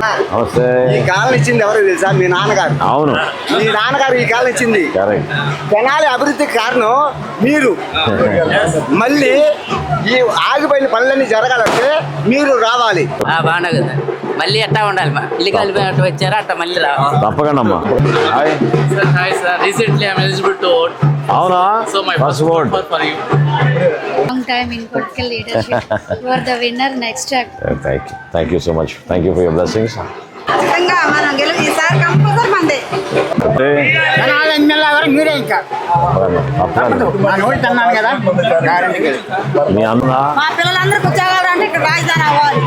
namaste. ఈ కాలం ఇచ్చింది ఎవరు తెలుసా? మీ నాన్నగారు. అవును. మీ నాన్నగారు ఈ కాలం ఇచ్చింది కరెక్ట్. తెనాలి అభివృద్ధికి కారణం మీరు. మళ్ళీ ఈ ఆగిపోయిన పనులన్నీ జరగాలంటే మీరు రావాలి. ఆ, బాగానే కదా మళ్ళీ ఎట్టా ఉండాలి మా. ఇల్లు కలిపి వచ్చారా అట్ట మళ్ళీ రా తప్పకుండా అమ్మా. Hi Sir, hi sir. Recently I'm eligible to vote. అవునా? So my first vote for you. Long time in political leadership. you are the winner next track. Thank you thank you so much thank you for your blessings ఖచ్చితంగా మనం గెలుపు ఈసారి compulsory మందే. అంటే Tenali MLA ఎవరు మీరే ఇంకా. అన్నాను కదా. గ్యారెంటీ మీ అన్న? మా అంటే ఇక్కడ రాజధాని అవ్వాలి.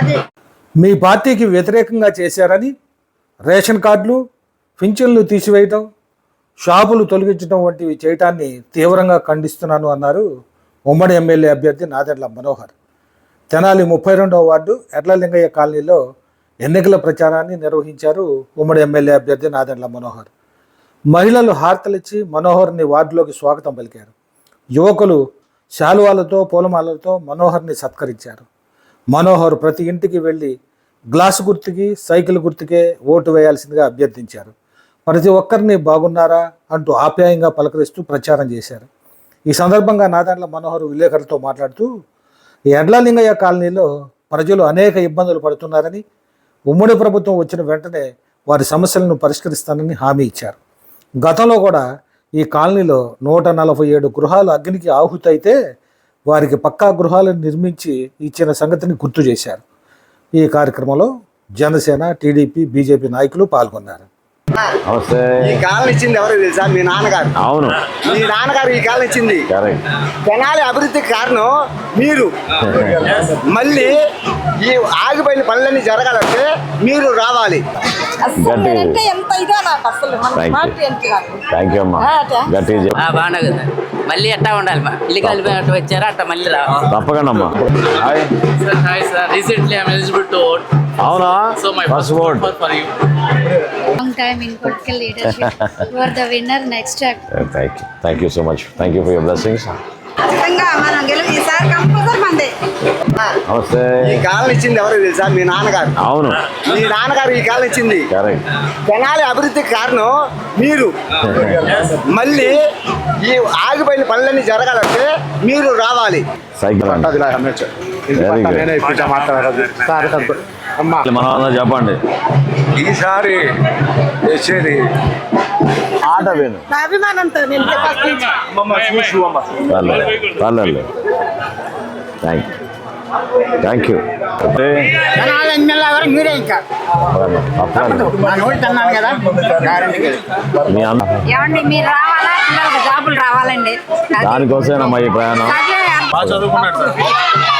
అది. మీ పార్టీకి వ్యతిరేకంగా చేశారని రేషన్ కార్డులు పింఛన్లు తీసివేయటం షాపులు తొలగించడం వంటివి చేయటాన్ని తీవ్రంగా ఖండిస్తున్నాను అన్నారు ఉమ్మడి ఎమ్మెల్యే అభ్యర్థి నాదెండ్ల మనోహర్. తెనాలి ముప్పై రెండవ వార్డు ఎడ్లలింగయ్య కాలనీలో ఎన్నికల ప్రచారాన్ని నిర్వహించారు ఉమ్మడి ఎమ్మెల్యే అభ్యర్థి నాదెండ్ల మనోహర్. మహిళలు హారతలిచ్చి మనోహర్ని వార్డులోకి స్వాగతం పలికారు. యువకులు శాలువాలతో పూలమాలలతో మనోహర్ని సత్కరించారు. మనోహర్ ప్రతి ఇంటికి వెళ్ళి గ్లాసు గుర్తుకి సైకిల్ గుర్తుకే ఓటు వేయాల్సిందిగా అభ్యర్థించారు. ప్రతి ఒక్కరిని బాగున్నారా అంటూ ఆప్యాయంగా పలకరిస్తూ ప్రచారం చేశారు. ఈ సందర్భంగా నాదండ్ల మనోహర్ విలేకరులతో మాట్లాడుతూ ఎడ్లలింగయ్య కాలనీలో ప్రజలు అనేక ఇబ్బందులు పడుతున్నారని ఉమ్మడి ప్రభుత్వం వచ్చిన వెంటనే వారి సమస్యలను పరిష్కరిస్తానని హామీ ఇచ్చారు. గతంలో కూడా ఈ కాలనీలో నూట నలభై ఏడు గృహాలు అగ్నికి ఆహుతైతే వారికి పక్కా గృహాలను నిర్మించి ఇచ్చిన సంగతిని గుర్తు చేశారు. ఈ కార్యక్రమంలో జనసేన టీడీపీ బీజేపీ నాయకులు పాల్గొన్నారు. నమస్తే. ఈ కాలం ఇచ్చింది ఎవరు తెలుసా? మీ నాన్నగారు. అవును. మీ నాన్నగారు ఈ కాలం ఇచ్చింది. కరెక్ట్. తెనాలి అభివృద్ధికి కారణం మీరు. మళ్ళీ ఈ ఆగిపోయిన పనులన్నీ జరగాలంటే మీరు రావాలి. మళ్ళీ ఎట్టా ఉండాలి మా. ఇల్లు కలిపి వచ్చారా అట్ట మళ్ళీ రా తప్పకుండా అమ్మా. Hi Sir, hi sir. అవునా? So my first you. Long time in political leadership. you are the winner next track. Thank you thank you so much thank you for your blessings ఖచ్చితంగా మనం గెలుపు ఈసారి కంపల్సరీ మందే. నమస్తే. ఈ కాలం ఇచ్చింది ఎవరు తెలుసా? మీ నాన్నగారు. అవును. మీ నాన్నగారు ఈ కాలం ఇచ్చింది. కరెక్ట్ తెనాలి అభివృద్ధికి కారణం మీరు. మళ్ళీ ఈ ఆగిపోయిన పనులన్నీ జరగాలంటే మీరు రావాలి. సైకిల్ మన చెప్పండి. ఈసారి వచ్చేది ఆట అభిమానంతో థ్యాంక్ యూ థ్యాంక్ యూ మీరే ఇంకా. మీరు రావాలా? జాబులు రావాలండి. దానికోసమేనమ్మా ఈ ప్రయాణం. చదివావు?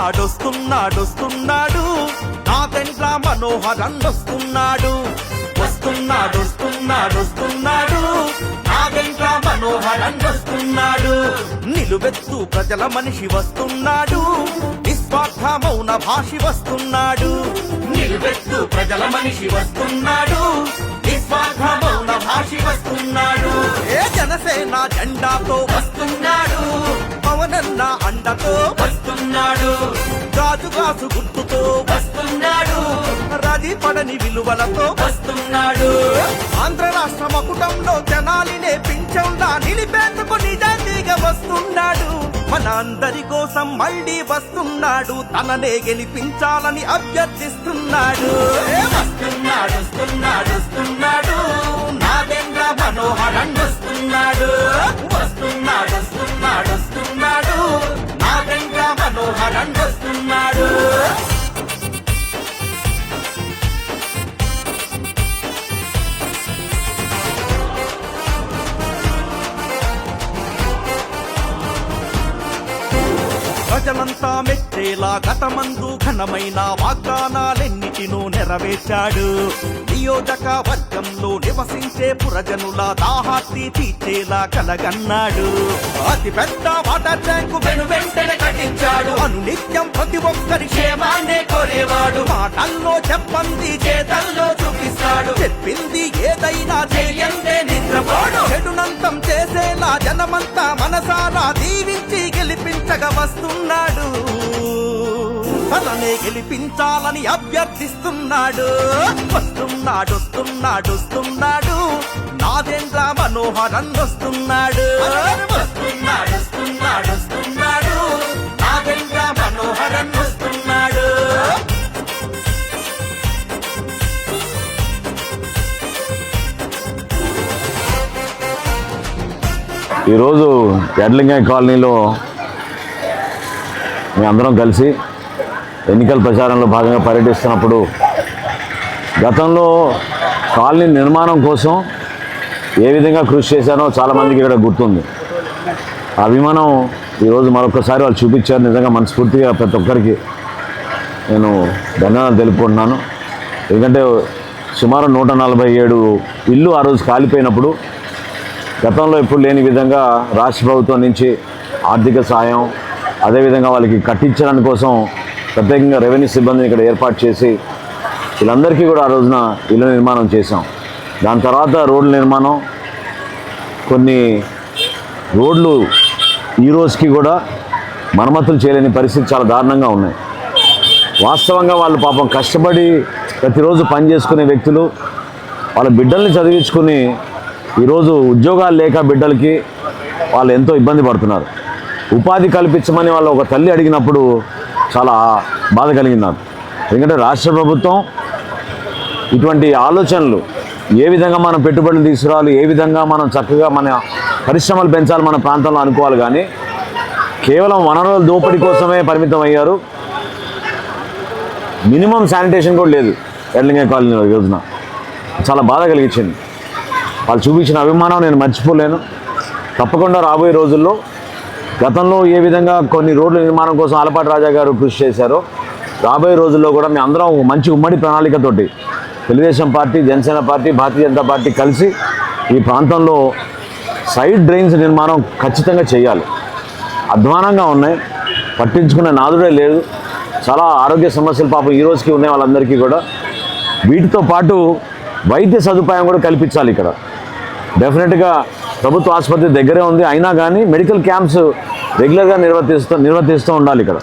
వస్తున్నాడు వస్తున్నాడు వస్తున్నాడు నా పెంట్ల మనోహరన్ వస్తున్నాడు వస్తున్నాడు వస్తున్నాడు వస్తున్నాడు నా పెంట్ల మనోహరన్ వస్తున్నాడు నిలువెత్తు ప్రజల మనిషి వస్తున్నాడు. నిస్వార్థ మౌన భాషి వస్తున్నాడు. నిలువెత్తు ప్రజల మనిషి వస్తున్నాడు. భాషి వస్తున్నాడు. ఏ జనసేన జెండాతో వస్తున్నాడు. పవనన్న అండతో వస్తున్నాడు. గాజు గాజు గుర్తుతో వస్తున్నాడు. రాజ రాజీ పడని విలువలతో వస్తున్నాడు. ఆంధ్ర రాష్ట్ర మకుటంలో జనాలినే పింఛంలా నిలిపేందుకు నిజాయితీగా వస్తున్నాడు. మన అందరి కోసం మళ్ళీ వస్తున్నాడు. తననే గెలిపించాలని అభ్యర్థిస్తున్నాడు. మనోహరన్ వస్తున్నాడు. వస్తున్నాడు వస్తున్నాడు వస్తున్నాడు. నాగేంద్ర మనోహరన్ వస్తున్నాడు. ప్రజలంతా మెచ్చి మెచ్చేలా గతమందు ఘనమైన వాగ్దానాలెన్నిటినూ నెరవేర్చాడు. నియోజక వర్గంలో నివసించే పురజనుల దాహార్తి తీర్చేలా కలగన్నాడు. అతి పెద్ద వాటర్ ట్యాంకు వెను వెంటనే కట్టించాడు. అనునిత్యం ప్రతి ఒక్కరి క్షేమాన్నే కోరేవాడు. మాటల్లో చెప్పంది చేతల్లో చూపిస్తాడు. చెప్పింది ఏదైనా చేయందే నిద్రపోడు. చెడునంతం చేసేలా జనమంతా మనసారా దీవించి గెలిపించగా వస్తున్నాడు. తననే గెలిపించాలని అభ్యర్థిస్తున్నాడు. వస్తున్నాడు వస్తున్నాడు వస్తున్నాడు నాదేంద్ర మనోహరన్ వస్తున్నాడు వస్తున్నాడు వస్తున్నాడు వస్తున్నాడు నాదేంద్ర మనోహరన్ వస్తున్నాడు ఈరోజు ఎడ్లింగ కాలనీలో మీ అందరం కలిసి ఎన్నికల ప్రచారంలో భాగంగా పర్యటిస్తున్నప్పుడు గతంలో కాలనీ నిర్మాణం కోసం ఏ విధంగా కృషి చేశానో చాలామందికి ఇక్కడ గుర్తుంది. ఆ అభిమానం ఈరోజు మరొకసారి వాళ్ళు చూపించారు. నిజంగా మనస్ఫూర్తిగా ప్రతి ఒక్కరికి నేను ధన్యవాదాలు తెలుపుకుంటున్నాను. ఎందుకంటే సుమారు నూట నలభై ఏడు ఇల్లు ఆ రోజు కాలిపోయినప్పుడు గతంలో ఎప్పుడు లేని విధంగా రాష్ట్ర ప్రభుత్వం నుంచి ఆర్థిక సాయం అదేవిధంగా వాళ్ళకి కట్టించడానికి కోసం ప్రత్యేకంగా రెవెన్యూ సిబ్బందిని ఇక్కడ ఏర్పాటు చేసి వీళ్ళందరికీ కూడా ఆ రోజున ఇళ్ళ నిర్మాణం చేశాం. దాని తర్వాత రోడ్ల నిర్మాణం కొన్ని రోడ్లు ఈ రోజుకి కూడా మరమ్మతులు చేయలేని పరిస్థితి చాలా దారుణంగా ఉన్నాయి. వాస్తవంగా వాళ్ళు పాపం కష్టపడి ప్రతిరోజు పని చేసుకునే వ్యక్తులు వాళ్ళ బిడ్డల్ని చదివించుకుని ఈరోజు ఉద్యోగాలు లేక బిడ్డలకి వాళ్ళు ఎంతో ఇబ్బంది పడుతున్నారు. ఉపాధి కల్పించమని వాళ్ళు ఒక తల్లి అడిగినప్పుడు చాలా బాధ కలిగింది నాకు. ఎందుకంటే రాష్ట్ర ప్రభుత్వం ఇటువంటి ఆలోచనలు ఏ విధంగా మనం పెట్టుబడులు తీసుకురావాలి ఏ విధంగా మనం చక్కగా మన పరిశ్రమలు పెంచాలి మన ప్రాంతంలో అనుకోవాలి కానీ కేవలం వనరుల దోపిడీ కోసమే పరిమితం అయ్యారు. మినిమం శానిటేషన్ కూడా లేదు ఎర్లింగ కాలనీ రోజున. చాలా బాధ కలిగించింది. వాళ్ళు చూపించిన అభిమానం నేను మర్చిపోలేను. తప్పకుండా రాబోయే రోజుల్లో గతంలో ఏ విధంగా కొన్ని రోడ్ల నిర్మాణం కోసం ఆలపాటి రాజా గారు కృషి చేశారో రాబోయే రోజుల్లో కూడా మేము అందరం ఒక మంచి ఉమ్మడి ప్రణాళికతోటి Telugu Desam party Janasena party Bharatiya Janata party కలిసి ఈ ప్రాంతంలో సైడ్ డ్రైన్స్ నిర్మాణం ఖచ్చితంగా చేయాలి. అధ్వానంగా ఉన్నాయి. పట్టించుకునే నాదుడే లేదు. చాలా ఆరోగ్య సమస్యలు పాపం ఈ రోజుకి ఉన్నాయి వాళ్ళందరికీ కూడా. వీటితో పాటు వైద్య సదుపాయం కూడా కల్పించాలి ఇక్కడ. డెఫినెట్గా ప్రభుత్వ ఆసుపత్రి దగ్గరే ఉంది. అయినా కానీ మెడికల్ క్యాంప్స్ రెగ్యులర్గా నిర్వర్తిస్తూ నిర్వర్తిస్తూ ఉండాలి ఇక్కడ.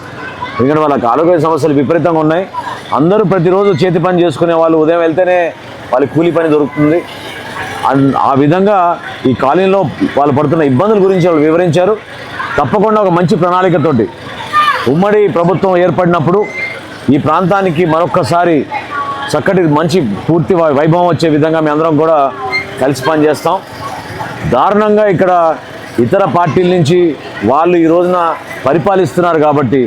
ఎందుకంటే వాళ్ళకి ఆరోగ్య సమస్యలు విపరీతంగా ఉన్నాయి. అందరూ ప్రతిరోజు చేతి పని చేసుకునే వాళ్ళు ఉదయం వెళ్తేనే వాళ్ళకి కూలి పని దొరుకుతుంది. ఆ విధంగా ఈ కాలనీలో వాళ్ళు పడుతున్న ఇబ్బందుల గురించి వాళ్ళు వివరించారు. తప్పకుండా ఒక మంచి ప్రణాళికతోటి ఉమ్మడి ప్రభుత్వం ఏర్పడినప్పుడు ఈ ప్రాంతానికి మరొక్కసారి చక్కటి మంచి పూర్తి వై- వైభవం వచ్చే విధంగా మేము అందరం కూడా కలిసి పనిచేస్తాం. దారుణంగా ఇక్కడ ఇతర పార్టీల నుంచి వాళ్ళు ఈ రోజున పరిపాలిస్తున్నారు కాబట్టి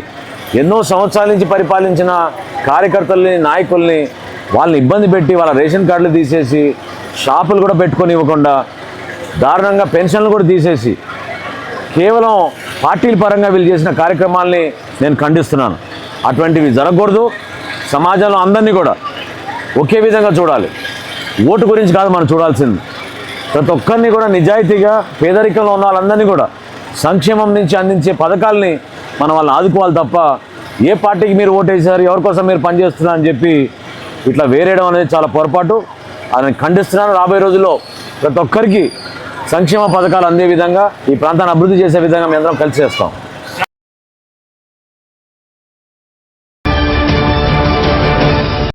ఎన్నో సంవత్సరాల నుంచి పరిపాలించిన కార్యకర్తల్ని నాయకుల్ని వాళ్ళని ఇబ్బంది పెట్టి వాళ్ళ రేషన్ కార్డులు తీసేసి షాపులు కూడా పెట్టుకొని ఇవ్వకుండా దారుణంగా పెన్షన్లు కూడా తీసేసి కేవలం పార్టీల పరంగా వీళ్ళు చేసిన కార్యక్రమాల్ని నేను ఖండిస్తున్నాను. అటువంటివి జరగకూడదు. సమాజంలో అందరినీ కూడా ఒకే విధంగా చూడాలి. ఓటు గురించి కాదు మనం చూడాల్సింది. ప్రతి ఒక్కరిని కూడా నిజాయితీగా పేదరికంలో ఉన్న వాళ్ళందరినీ కూడా సంక్షేమం నుంచి అందించే పథకాలని మనం వాళ్ళని ఆదుకోవాలి తప్ప ఏ పార్టీకి మీరు ఓటేసారు ఎవరి కోసం మీరు పనిచేస్తున్నారు అని చెప్పి ఇట్లా వేరేయడం అనేది చాలా పొరపాటు. అని ఖండిస్తున్నాను రాబోయే రోజుల్లో ప్రతి ఒక్కరికి సంక్షేమ పథకాలు అందే విధంగా ఈ ప్రాంతాన్ని అభివృద్ధి చేసే విధంగా మేము అందరం కలిసి చేస్తాం.